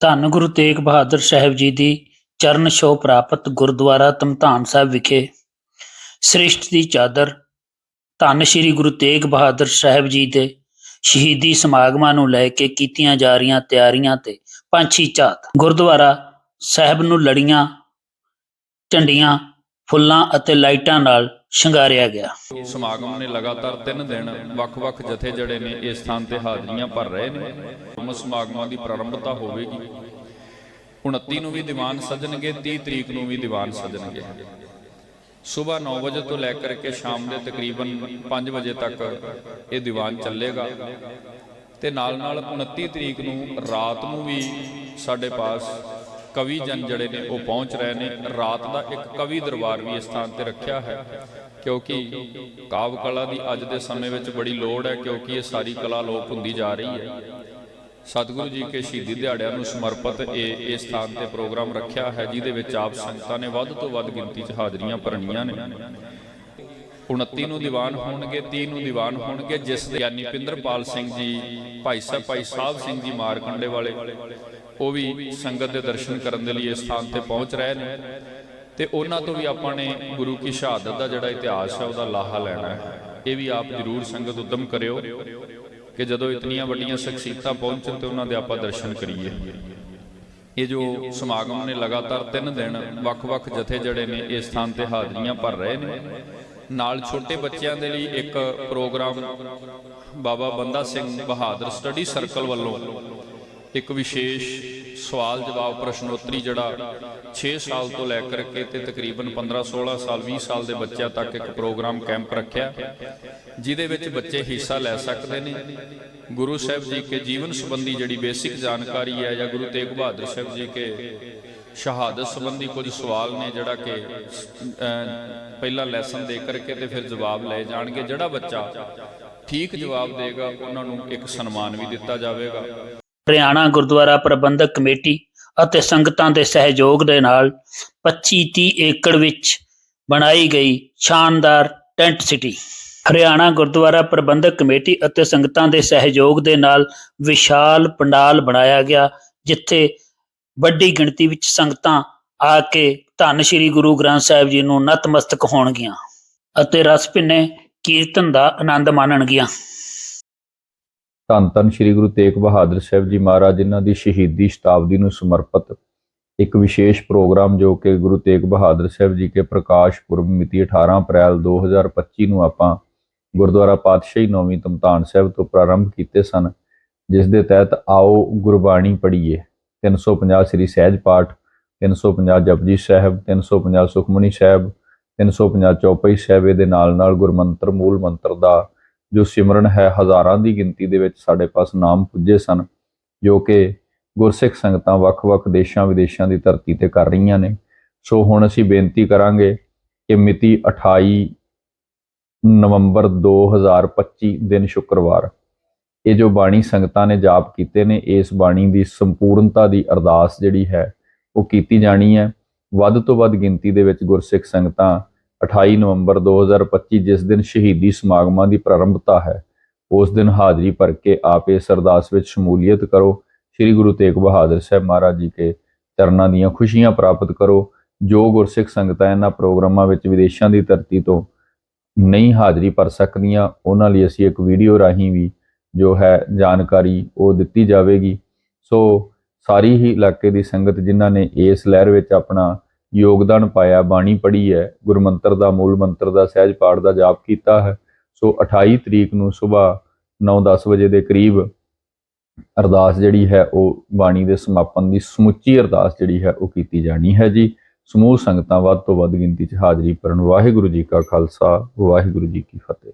ਧੰਨ ਗੁਰੂ ਤੇਗ ਬਹਾਦਰ ਸਾਹਿਬ ਜੀ ਦੀ ਚਰਨ ਛੋਹ ਪ੍ਰਾਪਤ ਗੁਰਦੁਆਰਾ ਧਮਧਾਨ ਸਾਹਿਬ ਵਿਖੇ ਸ੍ਰਿਸ਼ਟ ਦੀ ਚਾਦਰ, ਧੰਨ ਸ਼੍ਰੀ ਗੁਰੂ ਤੇਗ ਬਹਾਦਰ ਸਾਹਿਬ ਜੀ ਦੇ ਸ਼ਹੀਦੀ ਸਮਾਗਮਾਂ ਨੂੰ ਲੈ ਕੇ ਕੀਤੀਆਂ ਜਾ ਰਹੀਆਂ ਤਿਆਰੀਆਂ ਤੇ ਪੰਛੀ ਝਾਤ। ਗੁਰਦੁਆਰਾ ਸਾਹਿਬ ਨੂੰ ਲੜੀਆਂ, ਝੰਡੀਆਂ ਫੁੱਲਾਂ ਅਤੇ ਲਾਈਟਾਂ ਨਾਲ ਸ਼ਿੰਗਾਰਿਆ ਗਿਆ। ਸਮਾਗਮ ਨੇ ਲਗਾਤਾਰ 3 ਦਿਨ ਵੱਖ-ਵੱਖ ਜਥੇ ਜਿਹੜੇ ਨੇ ਇਸ ਸਥਾਨ ਤੇ ਹਾਜ਼ਰੀਆਂ ਭਰ ਰਹੇ ਨੇ। ਸਮਾਗਮਾਂ ਦੀ ਪ੍ਰਾਰੰਭਤਾ ਹੋਵੇਗੀ। 29 ਨੂੰ ਵੀ ਦੀਵਾਨ ਸਜਣਗੇ 30 ਤਰੀਕ ਨੂੰ ਵੀ ਦੀਵਾਨ ਸਜਣਗੇ। ਸਵੇਰ 9 ਵਜੇ ਤੋਂ ਲੈ ਕਰਕੇ ਸ਼ਾਮ ਦੇ ਤਕਰੀਬਨ 5 ਵਜੇ ਤੱਕ ਇਹ ਦੀਵਾਨ ਚੱਲੇਗਾ। ਤੇ ਨਾਲ ਨਾਲ 29 ਤਰੀਕ ਨੂੰ ਰਾਤ ਨੂੰ ਵੀ ਸਾਡੇ ਪਾਸ ਕਵੀ ਜਨ ਜਿਹੜੇ ਨੇ ਉਹ ਪਹੁੰਚ ਰਹੇ ਨੇ, ਰਾਤ ਦਾ ਇੱਕ ਕਵੀ ਦਰਬਾਰ ਵੀ ਇਸ ਸਥਾਨ ਤੇ ਰੱਖਿਆ ਹੈ। ਕਿਉਂਕਿ ਕਾਵ ਕਲਾ ਦੀ ਅੱਜ ਦੇ ਸਮੇਂ ਵਿੱਚ ਬੜੀ ਲੋੜ ਹੈ, ਕਿਉਂਕਿ ਇਹ ਸਾਰੀ ਕਲਾ ਲੋਪ ਹੁੰਦੀ ਜਾ ਰਹੀ ਹੈ। ਸਤਿਗੁਰੂ ਜੀ ਕੇ ਸ਼ਹੀਦੀ ਦਿਹਾੜਿਆਂ ਨੂੰ ਸਮਰਪਿਤ ਇਹ, ਇਸ ਸਥਾਨ ਤੇ ਪ੍ਰੋਗਰਾਮ ਰੱਖਿਆ ਹੈ, ਜਿਹਦੇ ਵਿੱਚ ਆਪ ਸੰਗਤਾਂ ਨੇ ਵੱਧ ਤੋਂ ਵੱਧ ਗਿਣਤੀ 'ਚ ਹਾਜ਼ਰੀਆਂ ਭਰਨੀਆਂ ਨੇ। 29 ਨੂੰ ਦੀਵਾਨ ਹੋਣਗੇ 30 ਨੂੰ ਦੀਵਾਨ ਹੋਣਗੇ, ਜਿਸ ਦੇ ਗਿਆਨੀ ਪਿੰਦਰਪਾਲ ਸਿੰਘ ਜੀ, ਭਾਈ ਸਾਹਿਬ ਭਾਈ ਸਾਹਿਬ ਸਿੰਘ ਜੀ ਮਾਰਕੰਡੇ ਵਾਲੇ, ਉਹ ਵੀ ਸੰਗਤ ਦੇ ਦਰਸ਼ਨ ਕਰਨ ਦੇ ਲਈ ਇਸ ਸਥਾਨ ਤੇ ਪਹੁੰਚ ਰਹੇ ਨੇ। ਤੇ ਉਹਨਾਂ ਤੋਂ ਵੀ ਆਪਾਂ ਨੇ ਗੁਰੂ ਕੀ ਸ਼ਹਾਦਤ ਦਾ ਜਿਹੜਾ ਇਤਿਹਾਸ ਹੈ, ਉਹਦਾ ਲਾਹਾ ਲੈਣਾ ਹੈ। ਇਹ ਵੀ ਆਪ ਜਰੂਰ ਸੰਗਤ ਉਦਮ ਕਰਿਓ ਕਿ ਜਦੋਂ ਇਤਨੀਆਂ ਵੱਡੀਆਂ ਸ਼ਖਸੀਅਤਾਂ ਪਹੁੰਚਣ ਤੇ ਉਹਨਾਂ ਦੇ ਆਪਾਂ ਦਰਸ਼ਨ ਕਰੀਏ। ਇਹ ਜੋ ਸਮਾਗਮ ਨੇ ਲਗਾਤਾਰ 3 ਦਿਨ ਵੱਖ-ਵੱਖ ਜਥੇ ਜਿਹੜੇ ਨੇ, ਇਸ ਸਥਾਨ ਤੇ ਹਾਜ਼ਰੀਆਂ ਭਰ ਰਹੇ ਨੇ। ਨਾਲ ਛੋਟੇ ਬੱਚਿਆਂ ਦੇ ਲਈ ਇੱਕ ਪ੍ਰੋਗਰਾਮ ਬਾਬਾ ਬੰਦਾ ਸਿੰਘ ਬਹਾਦਰ ਸਟੱਡੀ ਸਰਕਲ ਵੱਲੋਂ ਇੱਕ ਵਿਸ਼ੇਸ਼ ਸਵਾਲ ਜਵਾਬ ਪ੍ਰਸ਼ਨੋਤਰੀ ਜਿਹੜਾ 6 ਸਾਲ ਤੋਂ ਲੈ ਕਰਕੇ ਤੇ ਤਕਰੀਬਨ 15 16 ਸਾਲ 20 ਸਾਲ ਦੇ ਬੱਚਿਆਂ ਤੱਕ ਇੱਕ ਪ੍ਰੋਗਰਾਮ ਕੈਂਪ ਰੱਖਿਆ। ਜਿਹਦੇ ਵਿੱਚ ਬੱਚੇ ਹਿੱਸਾ ਲੈ ਸਕਦੇ ਨੇ। ਗੁਰੂ ਸਾਹਿਬ ਜੀ ਕੇ ਜੀਵਨ ਸੰਬੰਧੀ ਜਿਹੜੀ ਬੇਸਿਕ ਜਾਣਕਾਰੀ ਹੈ ਜਾਂ ਗੁਰੂ ਤੇਗ ਬਹਾਦਰ ਸਾਹਿਬ ਜੀ ਕੇ ਸ਼ਹਾਦਤ ਸੰਬੰਧੀ ਕੁਝ ਸਵਾਲ ਨੇ ਜਿਹੜਾ ਕਿ ਪਹਿਲਾ ਲੈਸਨ ਦੇ ਕਰਕੇ ਤੇ ਫਿਰ ਜਵਾਬ ਲਏ ਜਾਣਗੇ। ਜਿਹੜਾ ਬੱਚਾ ਠੀਕ ਜਵਾਬ ਦੇਗਾ, ਉਹਨਾਂ ਨੂੰ ਇੱਕ ਸਨਮਾਨ ਵੀ ਦਿੱਤਾ ਜਾਵੇਗਾ। ਹਰਿਆਣਾ ਗੁਰਦੁਆਰਾ ਪ੍ਰਬੰਧਕ ਕਮੇਟੀ ਅਤੇ ਸੰਗਤਾਂ ਦੇ ਸਹਿਯੋਗ ਦੇ ਨਾਲ 25-30 ਏਕੜ ਵਿੱਚ ਬਣਾਈ ਗਈ ਸ਼ਾਨਦਾਰ tent city. Haryana Gurdwara Prabandhak committee ਅਤੇ ਸੰਗਤਾਂ ਦੇ ਸਹਿਯੋਗ ਦੇ ਨਾਲ ਵਿਸ਼ਾਲ ਪੰਡਾਲ ਬਣਾਇਆ ਗਿਆ, ਜਿੱਥੇ ਵੱਡੀ ਗਿਣਤੀ ਵਿੱਚ ਸੰਗਤਾਂ ਆ ਕੇ ਧੰਨ ਸ਼੍ਰੀ ਗੁਰੂ ਗ੍ਰੰਥ ਸਾਹਿਬ ਜੀ ਨੂੰ ਨਤਮਸਤਕ ਹੋਣਗੀਆਂ ਅਤੇ ਰਸ ਭਿੰਨੇ ਕੀਰਤਨ ਦਾ ਆਨੰਦ ਮਾਣਨਗੀਆਂ। ਧੰਨ ਧੰਨ ਸ੍ਰੀ ਗੁਰੂ ਤੇਗ ਬਹਾਦਰ ਸਾਹਿਬ ਜੀ ਮਹਾਰਾਜ, ਜਿਨ੍ਹਾਂ ਦੀ ਸ਼ਹੀਦੀ ਸ਼ਤਾਬਦੀ ਨੂੰ ਸਮਰਪਿਤ ਇੱਕ ਵਿਸ਼ੇਸ਼ ਪ੍ਰੋਗਰਾਮ ਜੋ ਕਿ ਗੁਰੂ ਤੇਗ ਬਹਾਦਰ ਸਾਹਿਬ ਜੀ ਕੇ ਪ੍ਰਕਾਸ਼ ਪੁਰਬ ਮਿਤੀ 18 ਅਪ੍ਰੈਲ 2025 ਨੂੰ ਆਪਾਂ ਗੁਰਦੁਆਰਾ ਪਾਤਸ਼ਾਹੀ ਨੌਵੀਂ ਤਮਤਾਨ ਸਾਹਿਬ ਤੋਂ ਪ੍ਰਾਰੰਭ ਕੀਤੇ ਸਨ, ਜਿਸ ਦੇ ਤਹਿਤ ਆਓ ਗੁਰਬਾਣੀ ਪੜ੍ਹੀਏ। 350 ਸ੍ਰੀ ਸਹਿਜ ਪਾਠ 350 ਜਪਜੀ ਸਾਹਿਬ 350 ਸੁਖਮਨੀ ਸਾਹਿਬ 350 ਚੌਪਈ ਸਾਹਿਬ ਦੇ ਨਾਲ ਨਾਲ ਗੁਰਮੰਤਰ, ਮੂਲ ਮੰਤਰ ਦਾ ਜੋ ਸਿਮਰਨ ਹੈ, ਹਜ਼ਾਰਾਂ ਦੀ ਗਿਣਤੀ ਦੇ ਵਿੱਚ ਸਾਡੇ ਪਾਸ ਨਾਮ ਪੁੱਜੇ ਸਨ, ਜੋ ਕਿ ਗੁਰਸਿੱਖ ਸੰਗਤਾਂ ਵੱਖ-ਵੱਖ ਦੇਸ਼ਾਂ ਵਿਦੇਸ਼ਾਂ ਦੀ ਧਰਤੀ ਤੇ ਕਰ ਰਹੀਆਂ ਨੇ। ਸੋ ਹੁਣ ਅਸੀਂ ਬੇਨਤੀ ਕਰਾਂਗੇ ਕਿ ਮਿਤੀ 28 ਨਵੰਬਰ 2025 ਦਿਨ ਸ਼ੁੱਕਰਵਾਰ ਇਹ ਜੋ ਬਾਣੀ ਸੰਗਤਾਂ ਨੇ ਜਾਪ ਕੀਤੇ ਨੇ, ਇਸ ਬਾਣੀ ਦੀ ਸੰਪੂਰਨਤਾ ਦੀ ਅਰਦਾਸ ਜਿਹੜੀ ਹੈ, ਉਹ ਕੀਤੀ ਜਾਣੀ ਹੈ। ਵੱਧ ਤੋਂ ਵੱਧ ਗਿਣਤੀ ਦੇ ਵਿੱਚ ਗੁਰਸਿੱਖ ਸੰਗਤਾਂ 28 ਨਵੰਬਰ 2025 ਜਿਸ ਦਿਨ ਸ਼ਹੀਦੀ ਸਮਾਗਮਾਂ ਦੀ ਪ੍ਰਾਰੰਭਤਾ ਹੈ, ਉਸ ਦਿਨ ਹਾਜ਼ਰੀ ਭਰ ਕੇ ਆਪ ਇਸ ਅਰਦਾਸ ਵਿੱਚ ਸ਼ਮੂਲੀਅਤ ਕਰੋ। ਸ੍ਰੀ ਗੁਰੂ ਤੇਗ ਬਹਾਦਰ ਸਾਹਿਬ ਮਹਾਰਾਜ ਜੀ ਕੇ ਚਰਨਾਂ ਦੀਆਂ ਖੁਸ਼ੀਆਂ ਪ੍ਰਾਪਤ ਕਰੋ। ਜੋ ਗੁਰਸਿੱਖ ਸੰਗਤਾਂ ਇਹਨਾਂ ਪ੍ਰੋਗਰਾਮਾਂ ਵਿੱਚ ਵਿਦੇਸ਼ਾਂ ਦੀ ਧਰਤੀ ਤੋਂ ਨਹੀਂ ਹਾਜ਼ਰੀ ਭਰ ਸਕਦੀਆਂ, ਉਹਨਾਂ ਲਈ ਅਸੀਂ ਇੱਕ ਵੀਡੀਓ ਰਾਹੀਂ ਵੀ ਜੋ ਹੈ ਜਾਣਕਾਰੀ ਉਹ ਦਿੱਤੀ ਜਾਵੇਗੀ। ਸੋ ਸਾਰੀ ਹੀ ਇਲਾਕੇ ਦੀ ਸੰਗਤ ਜਿਨ੍ਹਾਂ ਨੇ ਇਸ ਲਹਿਰ ਵਿੱਚ ਆਪਣਾ ਯੋਗਦਾਨ ਪਾਇਆ, ਬਾਣੀ ਪੜ੍ਹੀ ਹੈ, ਗੁਰਮੰਤਰ ਦਾ, ਮੂਲ ਮੰਤਰ ਦਾ, ਸਹਿਜ ਪਾਠ ਦਾ ਜਾਪ ਕੀਤਾ ਹੈ, ਸੋ 28 ਤਰੀਕ ਨੂੰ ਸਵੇਰ 9-10 ਵਜੇ ਦੇ ਕਰੀਬ ਅਰਦਾਸ ਜਿਹੜੀ ਹੈ ਉਹ ਬਾਣੀ ਦੇ ਸਮਾਪਨ ਦੀ ਸਮੁੱਚੀ ਅਰਦਾਸ ਜਿਹੜੀ ਹੈ ਉਹ ਕੀਤੀ ਜਾਣੀ ਹੈ ਜੀ। ਸਮੂਹ ਸੰਗਤਾਂ ਵੱਧ ਤੋਂ ਵੱਧ ਗਿਣਤੀ 'ਚ ਹਾਜ਼ਰੀ ਭਰਨ। ਵਾਹਿਗੁਰੂ ਜੀ ਕਾ ਖਾਲਸਾ, ਵਾਹਿਗੁਰੂ ਜੀ ਕੀ ਫਤਿਹ।